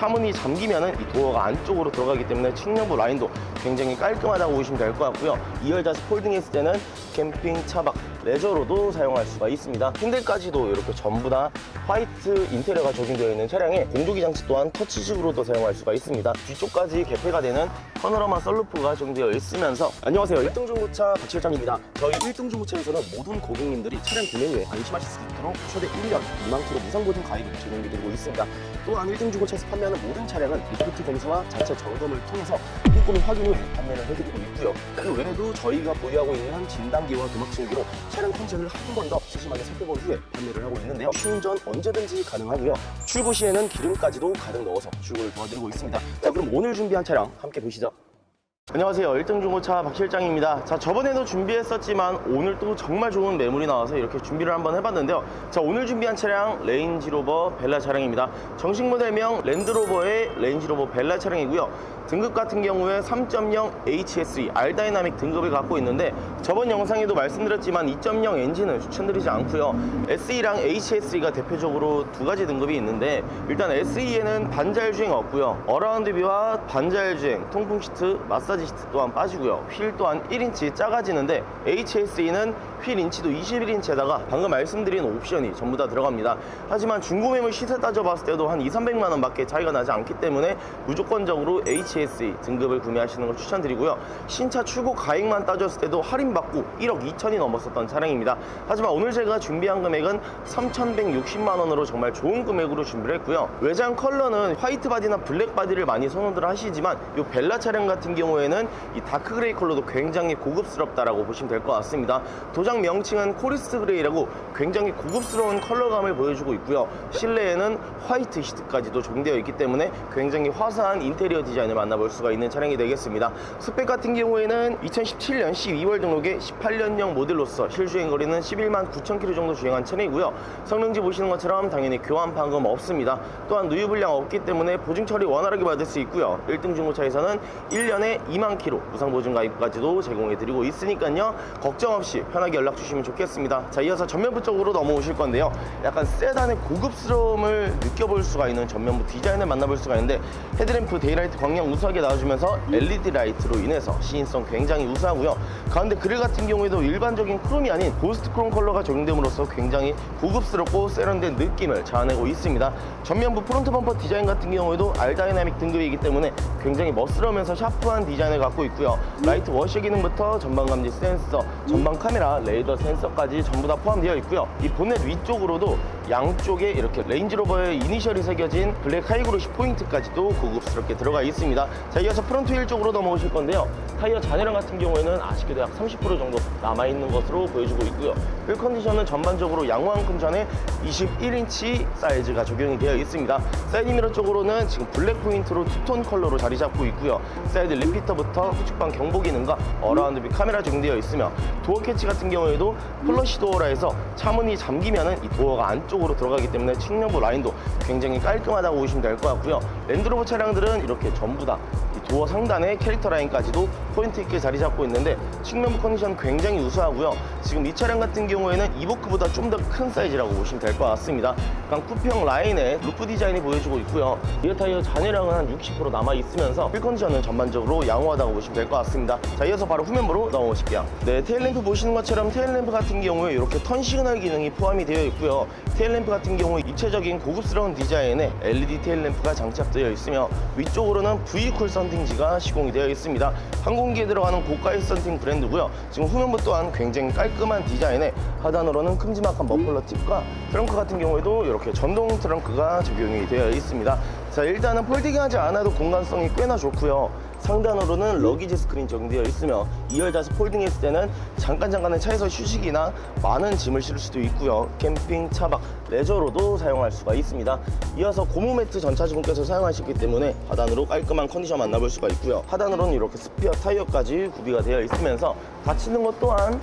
차문이 잠기면은 이 도어가 안쪽으로 들어가기 때문에 측면부 라인도 굉장히 깔끔하다고 보시면 될 것 같고요. 2열 자 스 폴딩 했을 때는 캠핑, 차박, 레저로도 사용할 수가 있습니다. 핸들까지도 이렇게 전부 다 화이트 인테리어가 적용되어 있는 차량에 공조기 장치 또한 터치식으로도 사용할 수가 있습니다. 뒤쪽까지 개폐가 되는 파노라마 썰루프가 적용되어 있으면서 안녕하세요. 1등 중고차 박실장입니다. 저희 1등 중고차에서는 모든 고객님들이 차량 구매 후에 안심하실 수 있도록 최대 1년 2만 킬로 무상 보증 가입을 적용해드리고 있습니다. 또한 1등 중고차에서 판매하는 모든 차량은 리프트 검수와 자체 점검을 통해서 꼼꼼히 확인 후에 판매를 해드리고 있고요. 그 외에도 저희가 보유하고 있는 진단기와 도막침기로 차량 컨디션을 한 번 더 세심하게 살펴본 후에 판매를 하고 있는데요. 충전 언제든지 가능하고요. 출고 시에는 기름까지도 가득 넣어서 출고를 도와드리고 있습니다. 자, 그럼 오늘 준비한 차량 함께 보시죠. 안녕하세요. 1등 중고차 박 실장입니다. 자, 저번에도 준비했었지만 오늘 또 정말 좋은 매물이 나와서 이렇게 준비를 한번 해봤는데요. 자, 오늘 준비한 차량 레인지로버 벨라 차량입니다. 정식 모델명 랜드로버의 레인지로버 벨라 차량이고요. 등급 같은 경우에 3.0 HSE R 다이나믹 등급을 갖고 있는데 저번 영상에도 말씀드렸지만 2.0 엔진은 추천드리지 않고요. SE랑 HSE가 대표적으로 두 가지 등급이 있는데 일단 SE에는 반자율 주행 없고요. 어라운드 뷰와 반자율 주행, 통풍 시트, 마사지 시트 또한 빠지고요. 휠 또한 1인치 작아지는데 HSE는 휠 인치도 21인치에다가 방금 말씀드린 옵션이 전부 다 들어갑니다. 하지만 중고 매물 시세 따져봤을 때도 한 2, 300만 원밖에 차이가 나지 않기 때문에 무조건적으로 HSE 등급을 구매하시는 걸 추천드리고요. 신차 출고 가액만 따졌을 때도 할인받고 1억 2천이 넘었었던 차량입니다. 하지만 오늘 제가 준비한 금액은 3,160만 원으로 정말 좋은 금액으로 준비를 했고요. 외장 컬러는 화이트 바디나 블랙 바디를 많이 선호들 하시지만 이 벨라 차량 같은 경우에는 이 다크 그레이 컬러도 굉장히 고급스럽다라고 보시면 될 것 같습니다. 도장 명칭은 코리스 그레이라고 굉장히 고급스러운 컬러감을 보여주고 있고요. 실내에는 화이트 시트까지도 적용되어 있기 때문에 굉장히 화사한 인테리어 디자인을 만나볼 수가 있는 차량이 되겠습니다. 스펙 같은 경우에는 2017년 12월 등록의 18년형 모델로서 실주행 거리는 11만 9천 킬로 정도 주행한 차량이고요. 성능지 보시는 것처럼 당연히 교환 판금 없습니다. 또한 누유 불량 없기 때문에 보증 처리 원활하게 받을 수 있고요. 1등 중고차에서는 1년에 2만 킬로 무상 보증 가입까지도 제공해 드리고 있으니까요. 걱정 없이 편하게 연락 주시면 좋겠습니다. 자, 이어서 전면부 쪽으로 넘어오실 건데요. 약간 세단의 고급스러움을 느껴볼 수가 있는 전면부 디자인을 만나볼 수가 있는데 헤드램프 데이라이트 광량 우수하게 나와주면서 LED 라이트로 인해서 시인성 굉장히 우수하고요. 가운데 그릴 같은 경우에도 일반적인 크롬이 아닌 고스트 크롬 컬러가 적용됨으로써 굉장히 고급스럽고 세련된 느낌을 자아내고 있습니다. 전면부 프론트 범퍼 디자인 같은 경우에도 R 다이나믹 등급이기 때문에 굉장히 멋스러우면서 샤프한 디자인 을 갖고 있고요. 라이트 워셔 기능부터 전방 감지 센서, 전방 카메라, 레이더 센서까지 전부 다 포함되어 있고요. 이 보넷 위쪽으로도 양쪽에 이렇게 레인지로버의 이니셜이 새겨진 블랙 하이그로시 포인트까지도 고급스럽게 들어가 있습니다. 자, 이어서 프론트 휠 쪽으로 넘어오실 건데요. 타이어 잔해량 같은 경우에는 아쉽게도 약 30% 정도 남아있는 것으로 보여지고 있고요. 휠 컨디션은 전반적으로 양호한 컨디션에 21인치 사이즈가 적용이 되어 있습니다. 사이드 미러 쪽으로는 지금 블랙 포인트로 투톤 컬러로 자리 잡고 있고요. 사이드 리피터부터 후측방 경보 기능과 어라운드 뷰 카메라 적용되어 있으며 도어 캐치 같은 경우에도 플러시 도어라 해서 차문이 잠기면은 이 도어가 안쪽 으로 들어가기 때문에 측면부 라인도 굉장히 깔끔하다고 보시면 될 것 같고요. 랜드로버 차량들은 이렇게 전부 다이 도어 상단에 캐릭터 라인까지도 포인트 있게 자리 잡고 있는데 측면부 컨디션 굉장히 우수하고요. 지금 이 차량 같은 경우에는 이보크보다 좀 더 큰 사이즈라고 보시면 될 것 같습니다. 약간 쿠평 라인에 루프 디자인이 보여지고 있고요. 리어 타이어 잔해량은 한 60% 남아 있으면서 휠 컨디션은 전반적으로 양호하다고 보시면 될 것 같습니다. 자, 이어서 바로 후면부로 넘어오실게요. 네, 테일 램프 보시는 것처럼 테일 램프 같은 경우에 이렇게 턴 시그널 기능이 포함이 되어 있고요. 테일 램프 같은 경우에 입체적인 고급스러운 디자인의 LED 테일램프가 장착되어 있으며 위쪽으로는 V쿨 썬팅지가 시공이 되어 있습니다. 항공기에 들어가는 고가의 썬팅 브랜드고요. 지금 후면부 또한 굉장히 깔끔한 디자인에 하단으로는 큼지막한 머플러 팁과 트렁크 같은 경우에도 이렇게 전동 트렁크가 적용이 되어 있습니다. 자, 일단은 폴딩하지 않아도 공간성이 꽤나 좋고요. 상단으로는 러기지 스크린 적용되어 있으며 2열 좌석 폴딩했을 때는 잠깐 잠깐의 차에서 휴식이나 많은 짐을 실을 수도 있고요. 캠핑, 차박, 레저로도 사용할 수가 있습니다. 이어서 고무 매트 전차 주분께서 사용하셨기 때문에 하단으로 깔끔한 컨디션 만나볼 수가 있고요. 하단으로는 이렇게 스피어 타이어까지 구비가 되어 있으면서 닫히는 것 또한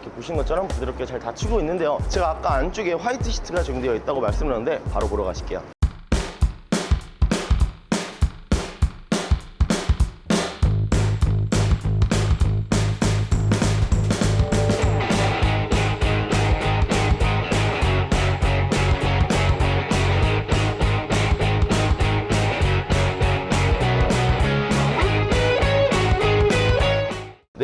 이렇게 보신 것처럼 부드럽게 잘 닫히고 있는데요. 제가 아까 안쪽에 화이트 시트가 적용되어 있다고 말씀드렸는데 바로 보러 가실게요.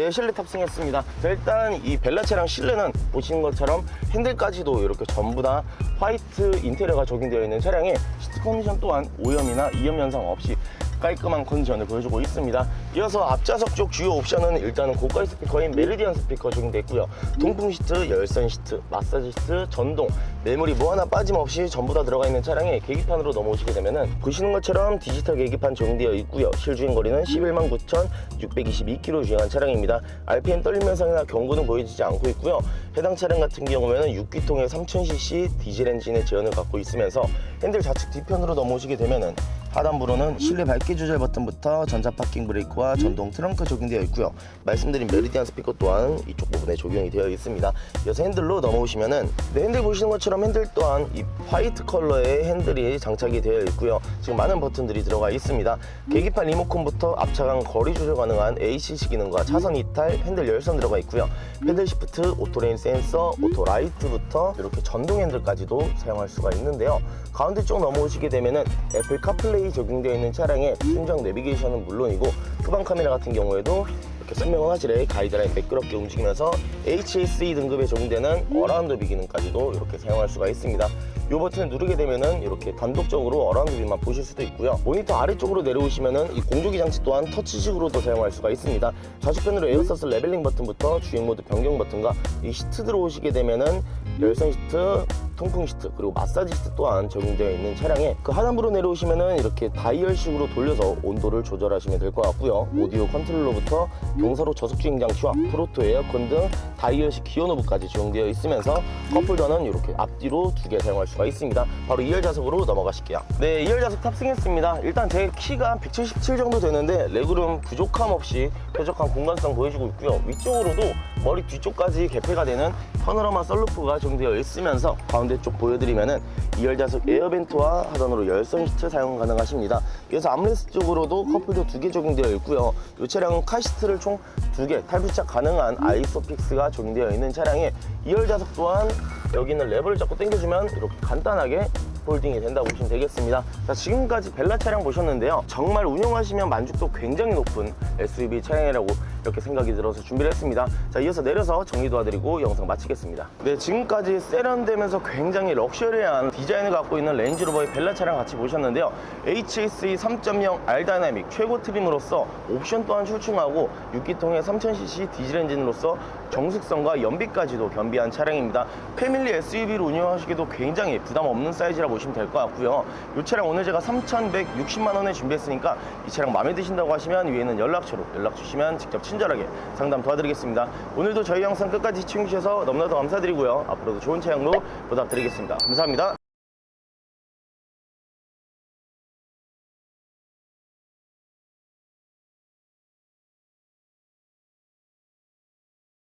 네, 실내 탑승했습니다. 자, 일단 이 벨라 차량 실내는 보시는 것처럼 핸들까지도 이렇게 전부 다 화이트 인테리어가 적용되어 있는 차량에 시트 컨디션 또한 오염이나 이염 현상 없이 깔끔한 컨디션을 보여주고 있습니다. 이어서 앞좌석 쪽 주요 옵션은 일단은 고가의 스피커인 메리디안 스피커 적용되어 있고요. 통풍 시트, 열선 시트, 마사지 시트, 전동, 메모리 뭐 하나 빠짐없이 전부 다 들어가 있는 차량에 계기판으로 넘어오시게 되면은 보시는 것처럼 디지털 계기판 적용되어 있고요. 실주행 거리는 11만 9,622km 주행한 차량입니다. RPM 떨림 현상이나 경고는 보여지지 않고 있고요. 해당 차량 같은 경우에는 6기통의 3000cc 디젤 엔진의 제원을 갖고 있으면서 핸들 좌측 뒤편으로 넘어오시게 되면은 하단부로는 실내 밝기 조절 버튼부터 전자 파킹 브레이크와 전동 트렁크 적용되어 있고요. 말씀드린 메리디안 스피커 또한 이쪽 부분에 적용이 되어 있습니다. 이어서 핸들로 넘어오시면은 네, 핸들 보시는 것처럼 핸들 또한 이 화이트 컬러의 핸들이 장착이 되어 있고요. 지금 많은 버튼들이 들어가 있습니다. 계기판 리모컨부터 앞차간 거리 조절 가능한 ACC 기능과 차선 이탈, 핸들 열선 들어가 있고요. 패들 시프트, 오토레인 센서, 오토 라이트부터 이렇게 전동 핸들까지도 사용할 수가 있는데요. 가운데 쪽 넘어오시게 되면은 애플 카플레이 적용되어 있는 차량에 순정 내비게이션은 물론이고 후방 카메라 같은 경우에도 이렇게 선명한 화질의 가이드라인 매끄럽게 움직이면서 HSE 등급에 적용되는 어라운드 비 기능까지도 이렇게 사용할 수가 있습니다. 이 버튼을 누르게 되면은 이렇게 단독적으로 어라운드 뷰만 보실 수도 있고요. 모니터 아래쪽으로 내려오시면은 이 공조기 장치 또한 터치식으로도 사용할 수가 있습니다. 좌측편으로 에어서스 레벨링 버튼부터 주행 모드 변경 버튼과 이 시트 들어오시게 되면은 열선 시트, 통풍 시트 그리고 마사지 시트 또한 적용되어 있는 차량에 그 하단부로 내려오시면은 이렇게 다이얼식으로 돌려서 온도를 조절하시면 될 것 같고요. 오디오 컨트롤러부터 경사로 저속 주행 장치와 프로토 에어컨 등 다이얼식 기어 노브까지 적용되어 있으면서 컵홀더는 이렇게 앞뒤로 두 개 사용할 수가 있습니다. 바로 2열 좌석으로 넘어가실게요. 네, 2열 좌석 탑승했습니다. 일단 제 키가 177 정도 되는데 레그룸 부족함 없이 쾌적한 공간성 보여주고 있고요. 위쪽으로도 머리 뒤쪽까지 개폐가 되는 파노라마 썰루프가 적용되어 있으면서 가운데 쪽 보여드리면은 2열 좌석 에어벤트와 하단으로 열선 시트 사용 가능하십니다. 그래서 암레스 쪽으로도 컵홀더 두개 적용되어 있고요. 이 차량은 카시트를 총 두 개 탈부착 가능한 아이소픽스가 적용되어 있는 차량에 2열 좌석 또한 여기 있는 레버를 잡고 당겨주면 이렇게 간단하게 폴딩이 된다고 보시면 되겠습니다. 자, 지금까지 벨라 차량 보셨는데요. 정말 운영하시면 만족도 굉장히 높은 SUV 차량이라고 이렇게 생각이 들어서 준비를 했습니다. 자, 이어서 내려서 정리 도와드리고 영상 마치겠습니다. 네, 지금까지 세련되면서 굉장히 럭셔리한 디자인을 갖고 있는 렌즈로버의 벨라 차량 같이 보셨는데요. HSE 3.0 R 다이나믹 최고 트림으로서 옵션 또한 출중하고 6기통의 3000cc 디젤 엔진으로서 정숙성과 연비까지도 겸비한 차량입니다. 패밀리 SUV로 운영하시기도 굉장히 부담 없는 사이즈라 보시면 될 것 같고요. 이 차량 오늘 제가 3,160만 원에 준비했으니까 이 차량 마음에 드신다고 하시면 위에는 연락처로 연락 주시면 직접 친절하게 상담 도와드리겠습니다. 오늘도 저희 영상 끝까지 시청해주셔서 너무나도 감사드리고요. 앞으로도 좋은 차량로 보답드리겠습니다. 감사합니다.